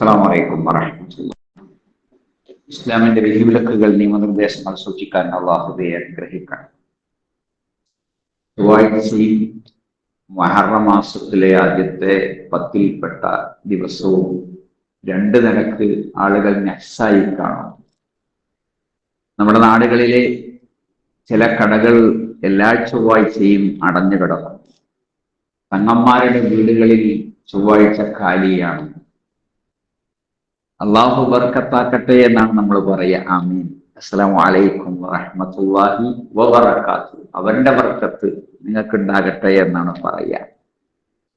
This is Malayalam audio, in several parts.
അസ്സാം വലൈക്കും വറഹമത്തുള്ള ഇസ്ലാമിന്റെ വിധിവിലക്കുകൾ നിയമനിർദ്ദേശങ്ങൾ സൂക്ഷിക്കാൻ അള്ളാഹുബയെ അനുഗ്രഹിക്കണം. ചൊവ്വാഴ്ചയും മഹറ മാസത്തിലെ ആദ്യത്തെ പത്തിൽപ്പെട്ട ദിവസവും രണ്ട് നിരക്ക് ആളുകൾ നക്സായി കാണും. നമ്മുടെ നാടുകളിലെ ചില കടകൾ എല്ലാ ചൊവ്വാഴ്ചയും അടഞ്ഞു കിടക്കും തങ്ങന്മാരുടെ വീടുകളിൽ ചൊവ്വാഴ്ച കാലിയാണ്. അള്ളാഹു ബർക്കത്താക്കട്ടെ എന്നാണ് നമ്മൾ പറയുക. ആമീൻ. അസ്സലാമു വലൈക്കും വറഹമത്തല്ലാഹി വറക്കാത്തു അവന്റെ വർക്കത്ത് നിങ്ങൾക്ക് ഉണ്ടാകട്ടെ എന്നാണ് പറയുക.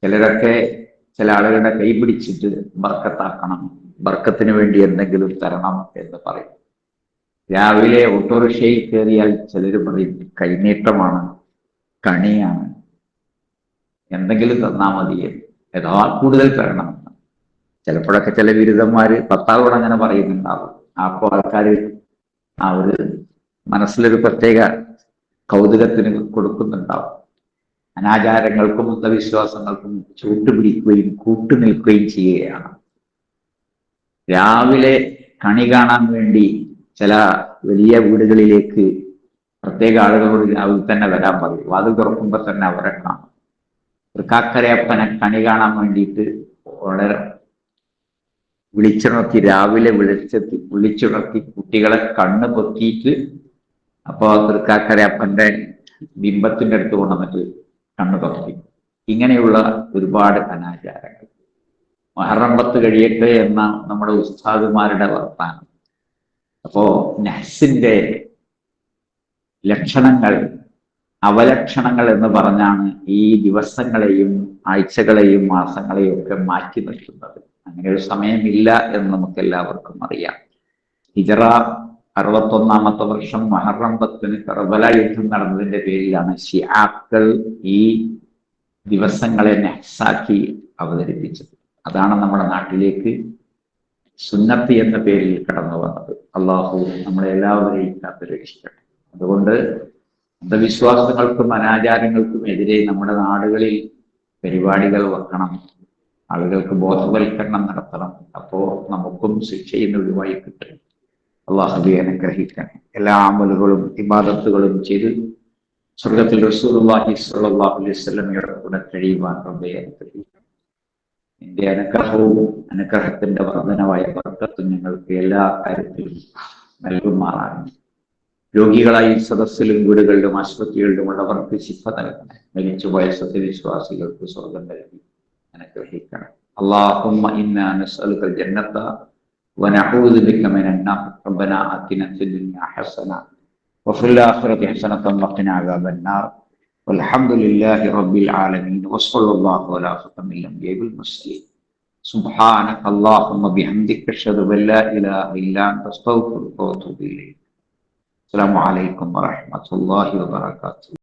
ചിലരൊക്കെ ചില ആളുകളുടെ കൈ പിടിച്ചിട്ട് ബർക്കത്താക്കണം ബർക്കത്തിന് വേണ്ടി എന്തെങ്കിലും തരണം എന്ന് പറയും. രാവിലെ ഓട്ടോറിക്ഷയിൽ കയറിയാൽ ചിലർ പറയും കൈനീട്ടമാണ് കണിയാണ്. എന്തെങ്കിലും തന്നാൽ മതി ഏതാ കൂടുതൽ തരണമെന്ന് ചിലപ്പോഴൊക്കെ ചില ബിരുദന്മാര് പത്താവോട് അങ്ങനെ പറയുന്നുണ്ടാവും. അപ്പോൾ ആൾക്കാർ ആ ഒരു മനസ്സിലൊരു പ്രത്യേക കൗതുകത്തിന് കൊടുക്കുന്നുണ്ടാവും. അനാചാരങ്ങൾക്കും അന്ധവിശ്വാസങ്ങൾക്കും ചൂട്ടുപിടിക്കുകയും കൂട്ടുനിൽക്കുകയും ചെയ്യുകയാണ്. രാവിലെ കണി കാണാൻ വേണ്ടി ചില വലിയ വീടുകളിലേക്ക് പ്രത്യേക ആളുകളോട് രാവിലെ തന്നെ വരാൻ പറയും. വാതിൽ തുറക്കുമ്പോൾ തന്നെ അവരെ കാണും. തൃക്കാക്കരയപ്പനെ കണി കാണാൻ വേണ്ടിയിട്ട് വളരെ വിളിച്ചുണർത്തി രാവിലെ വിളിച്ചെത്തി വിളിച്ചുണർത്തി കുട്ടികളെ കണ്ണ് പൊത്തിയിട്ട് അപ്പോൾ തൃക്കാക്കരയപ്പന്റെ ബിംബത്തിന്റെ അടുത്ത് കൊണ്ടുവന്നിട്ട് കണ്ണ് തുറത്തി ഇങ്ങനെയുള്ള ഒരുപാട് അനാചാരങ്ങൾ. മഹറമ്പത്ത് കഴിയട്ടെ എന്ന നമ്മുടെ ഉസ്താദുമാരുടെ വർത്താനം. അപ്പോ നഹ്സിന്റെ ലക്ഷണങ്ങൾ അവലക്ഷണങ്ങൾ എന്ന് പറഞ്ഞാണ് ഈ ദിവസങ്ങളെയും ആഴ്ചകളെയും മാസങ്ങളെയും ഒക്കെ മാറ്റി നിർത്തുന്നത്. അങ്ങനെ ഒരു സമയമില്ല എന്ന് നമുക്ക് എല്ലാവർക്കും അറിയാം. ഹിജറ അറുപത്തൊന്നാമത്തെ വർഷം മഹറം പത്തിന് കർബല യുദ്ധം നടന്നതിന്റെ പേരിലാണ് ഷിയാക്കൾ ഈ ദിവസങ്ങളെ നെഹ്സാക്കി അവതരിപ്പിച്ചത്. അതാണ് നമ്മുടെ നാട്ടിലേക്ക് സുന്നത്തി എന്ന പേരിൽ കടന്നു വന്നത്. അള്ളാഹു നമ്മളെ എല്ലാവരെയും കാത്തുരക്ഷിക്കട്ടെ. അതുകൊണ്ട് അന്ധവിശ്വാസങ്ങൾക്കും അനാചാരങ്ങൾക്കും എതിരെ നമ്മുടെ നാടുകളിൽ പരിപാടികൾ വെക്കണം. ആളുകൾക്ക് ബോധവൽക്കരണം നടത്തണം. അപ്പോ നമുക്കും ശിക്ഷയിൽ നിന്ന് ഒഴിവായി കിട്ടും അള്ളാഹുബി അനുഗ്രഹിക്കണം എല്ലാ അമലുകളും ഇബാദത്തുകളും ചെയ്ത് സ്വർഗത്തിൽ വസല്ലമയുടെ കൂടെ കഴിയുവാൻ എന്റെ അനുഗ്രഹവും അനുഗ്രഹത്തിന്റെ വർധനവായ വർക്കത്തും ഞങ്ങൾക്ക് എല്ലാ കാര്യത്തിലും നൽകുമാറാണ് രോഗികളായി സദസ്സിലും വീടുകളിലും ആശുപത്രികളിലും ഉള്ളവർക്ക് ശിഫ നൽകണേ വയസ്സത്തെ വിശ്വാസികൾക്ക് സ്വർഗം നൽകി. അനുഗ്രഹിക്കണം اللهم إنا نسألك الجنة ونعوذ بك من النار ربنا آتنا في الدنيا حسنة وفي الآخرة حسنة وقنا عذاب النار والحمد لله رب العالمين وصلى الله على ختم الأنبياء والمرسلين سبحانك اللهم بحمدك أشهد أن لا إله إلا أنت أستغفرك وأتوب إليك السلام عليكم ورحمة الله وبركاته